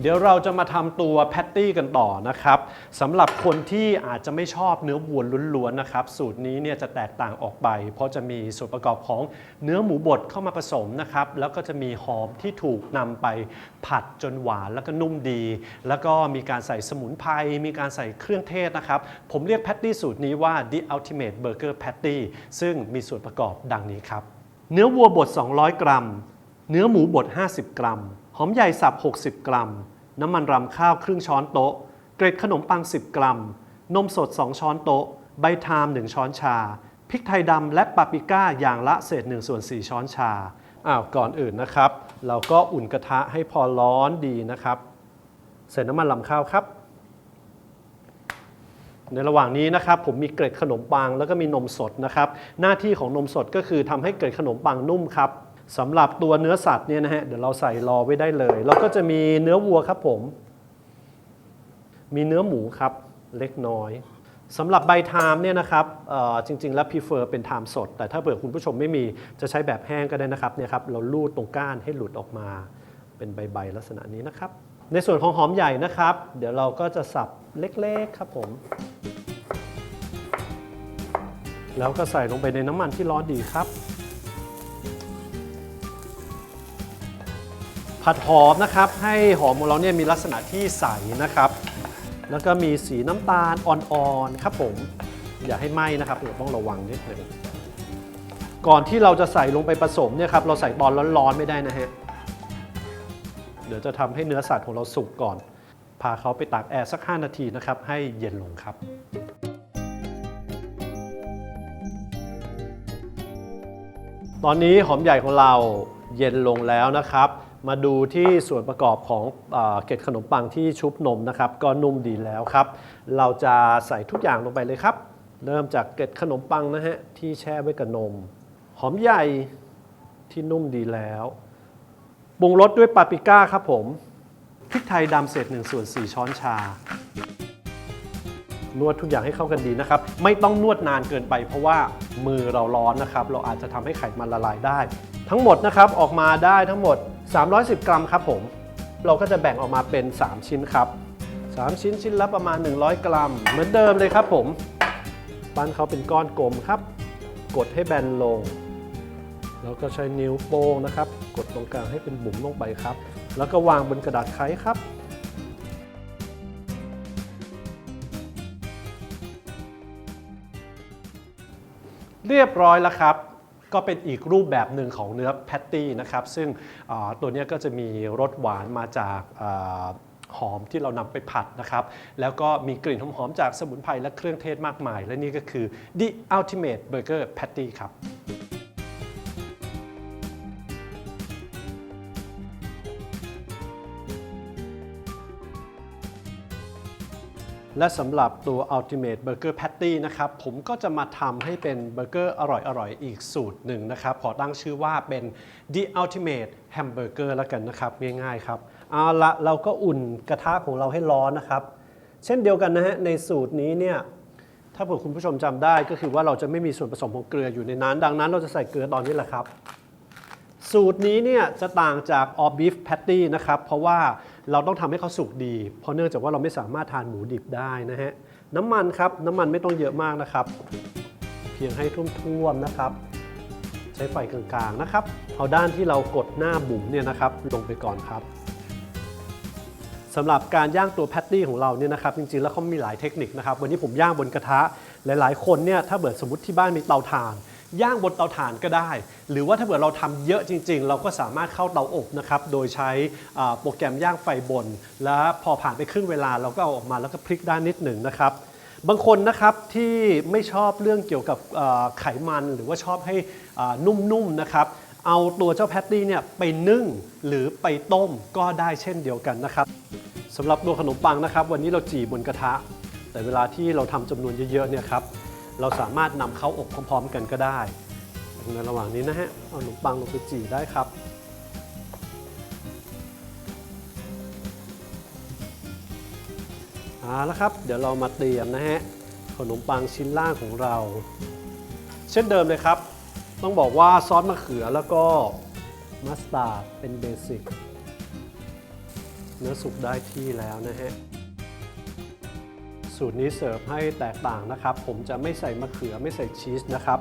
เดี๋ยวเราจะมาทำตัวแพตตี้กันต่อนะครับสำหรับคนที่อาจจะไม่ชอบเนื้อวัวล้วนๆนะครับ สูตรนี้เนี่ยจะแตกต่างออกไป เพราะจะมีส่วนประกอบของเนื้อหมูบดเข้ามาผสมนะครับ แล้วก็จะมีหอมที่ถูกนำไปผัดจนหวานแล้วก็นุ่มดี แล้วก็มีการใส่สมุนไพรมีการใส่เครื่องเทศนะครับ ผมเรียกแพตตี้สูตรนี้ว่า the ultimate burger patty ซึ่งมีส่วนประกอบดังนี้ครับ เนื้อวัวบด 200 กรัม เนื้อหมูบด 50 กรัม หอมใหญ่สับ 60 กรัม น้ำมันรำข้าวครึ่งช้อนโต๊ะ เกร็ดขนมปัง 10 กรัม นมสด 2 ช้อนโต๊ะ ใบทาม 1 ช้อนชา พริกไทยดำและปาปริก้าอย่างละเศษ1ส่วน4ช้อนชา อ้าวก่อนอื่นนะครับ เราก็อุ่นกระทะให้พอร้อนดีนะครับ ใส่น้ำมันรำข้าวครับ ในระหว่างนี้นะครับผมมีเกล็ดขนมปังแล้วก็มีนมสดนะครับ หน้าที่ของนมสดก็คือทำให้เกล็ดขนมปังนุ่มครับ สำหรับตัวเนื้อสัตว์เนี่ยนะฮะเดี๋ยวเราใส่รอไว้ได้เลยแล้วก็จะมีเนื้อวัวครับผม มีเนื้อหมูครับเล็กน้อยสำหรับใบไทม์เนี่ยนะครับจริง ๆ แล้ว prefer เป็นไทม์สด แต่ถ้าเผื่อคุณผู้ชมไม่มีจะใช้แบบแห้งก็ได้นะครับเนี่ยครับเราลูดตรงก้านให้หลุดออกมา เป็นใบๆลักษณะนี้นะครับ ในส่วนของหอมใหญ่นะครับ เดี๋ยวเราก็จะสับเล็กๆครับผม แล้วก็ใส่ลงไปในน้ำมันที่ร้อนดีครับ ผัดหอมนะครับ ให้หอมของเราเนี่ยมีลักษณะที่ใสนะครับ แล้วก็มีสีน้ำตาลอ่อนๆครับผม อย่าให้ไหม้นะครับเดี๋ยวต้องระวังนิดหนึงก่อนที่เราจะใส่ลงไปผสมเนี่ยครับเราใส่ตอนร้อนๆไม่ได้นะฮะเดี๋ยวจะทำให้เนื้อสัตว์ของเราสุกก่อน พาเขาไปตากแอร์สัก 5 นาทีนะครับ ให้เย็นลงครับตอนนี้หอมใหญ่ของเราเย็นลงแล้วนะครับ มาดูที่ส่วนประกอบของเอเกล็ดขนมปังที่ชุบนมนะครับ ก็นุ่มดีแล้วครับ เราจะใส่ทุกอย่างลงไปเลยครับ เริ่มจากเกล็ดขนมปังนะฮะที่แช่ไว้กับนม หอมใหญ่ที่นุ่มดีแล้วปรุงรสด้วยปาปริก้าครับผมพริกไทยดำเศษ1ส่วน4ช้อนชา นวดทุกอย่างให้เข้ากันดีนะครับ ไม่ต้องนวดนานเกินไป เพราะว่ามือเราร้อนนะครับ เราอาจจะทำให้ไขมันละลายได้ ทั้งหมดนะครับออกมาได้ทั้งหมด 310 กรัมครับผม เราก็จะแบ่งออกมาเป็น 3 ชิ้นครับ 3 ชิ้นชิ้นละประมาณ 100 กรัม เหมือนเดิมเลยครับผม ปั้นเขาเป็นก้อนกลมครับ กดให้แบนลง แล้วก็ใช้นิ้วโป้งนะครับ กดตรงกลางให้เป็นบุ๋มลงไปครับ แล้วก็วางบนกระดาษไขครับเรียบร้อยแล้วครับ ก็เป็นอีกรูปแบบหนึ่งของเนื้อแพตตี้นะครับ ซึ่งตัวนี้ก็จะมีรสหวานมาจากหอมที่เรานำไปผัดนะครับ แล้วก็มีกลิ่นหอมๆจากสมุนไพรและเครื่องเทศมากมาย และนี่ก็คือ the ultimate burger patty ครับ และสำหรับตัว Ultimate Burger Patty นะครับ ผมก็จะมาทำให้เป็นเบอร์เกอร์อร่อยๆ อีกสูตรหนึ่งนะครับ ขอตั้งชื่อว่าเป็น The Ultimate Hamburger แล้วกันนะครับ ง่ายๆครับเอาละเราก็อุ่นกระทะของเราให้ร้อนนะครับ เช่นเดียวกันนะฮะ ในสูตรนี้เนี่ย ถ้าเผื่อคุณผู้ชมจำได้ก็คือว่าเราจะไม่มีส่วนผสมของเกลืออยู่ในนั้น ดังนั้นเราจะใส่เกลือตอนนี้แหละครับ สูตรนี้เนี่ยจะต่างจาก all beef patty นะครับ เพราะว่า เราต้องทำให้เขาสุกดี เพราะเนื่องจากว่าเราไม่สามารถทานหมูดิบได้นะฮะ น้ำมันครับ น้ำมันไม่ต้องเยอะมากนะครับ เพียงให้ท่วมๆนะครับ ใช้ไฟกลางๆนะครับ เอาด้านที่เรากดหน้าบุ๋มเนี่ยนะครับ ลงไปก่อนครับสำหรับการย่างตัวแพตตี้ของเราเนี่ยนะครับจริงๆแล้วเขามีหลายเทคนิคนะครับ วันนี้ผมย่างบนกระทะหลายๆ คนเนี่ยถ้าเบิดสมมติที่บ้านมีเตาถ่าน ย่างบนเตาถ่านก็ได้ หรือว่าถ้าเกิดเราทำเยอะจริง ๆ เราก็สามารถเข้าเตาอบนะครับโดยใช้โปรแกรมย่างไฟบน แล้วพอผ่านไปครึ่งเวลาเราก็เอาออกมาแล้วก็พลิกด้านนิดหนึ่งนะครับบางคนนะครับที่ไม่ชอบเรื่องเกี่ยวกับไขมันหรือว่าชอบให้นุ่มๆนะครับเอาตัวเจ้าแพตตี้เนี่ยไปนึ่งหรือไปต้มก็ได้เช่นเดียวกันนะครับสำหรับตัวขนมปังนะครับ วันนี้เราจีบนกระทะ แต่เวลาที่เราทำจำนวนเยอะๆเนี่ยครับ เราสามารถนำเข้าอบพร้อมๆกันก็ได้ในระหว่างนี้นะฮะเอาขนมปังลงไปจีได้ครับเอาละครับ เดี๋ยวเรามาเตรียมนะฮะขนมปังชิ้นล่างของเรา เช่นเดิมเลยครับ ต้องบอกว่าซอสมะเขือแล้วก็มัสตาร์ดเป็นเบสิกเนื้อสุกได้ที่แล้วนะฮะ สูตรนี้เสิร์ฟให้แตกต่างนะครับ ผมจะไม่ใส่มะเขือไม่ใส่ชีสนะครับ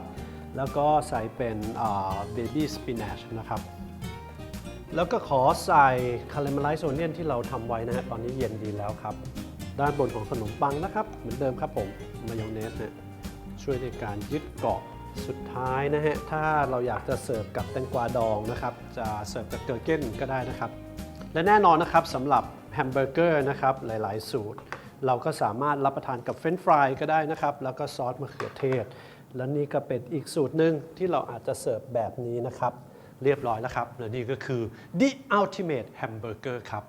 แล้วก็ใส่เป็นเบบี้สปินัชนะครับ แล้วก็ขอใส่คาราเมลไลซ์โอเนียนที่เราทำไว้นะฮะตอนนี้เย็นดีแล้วครับ ด้านบนของขนมปังนะครับ เหมือนเดิมครับผมมายองเนสเนี่ยช่วยในการยึดเกาะสุดท้ายนะฮะ ถ้าเราอยากจะเสิร์ฟกับแตงกวาดองนะครับ จะเสิร์ฟกับเกอร์เก้นก็ได้นะครับ และแน่นอนนะครับสำหรับแฮมเบอร์เกอร์นะครับหลาย ๆ สูตร เราก็สามารถรับประทานกับเฟรนช์ฟรายก็ได้นะครับ แล้วก็ซอสมะเขือเทศ และนี่ก็เป็นอีกสูตรหนึ่งที่เราอาจจะเสิร์ฟแบบนี้นะครับ เรียบร้อยแล้วครับ และนี่ก็คือ the ultimate hamburger ครับ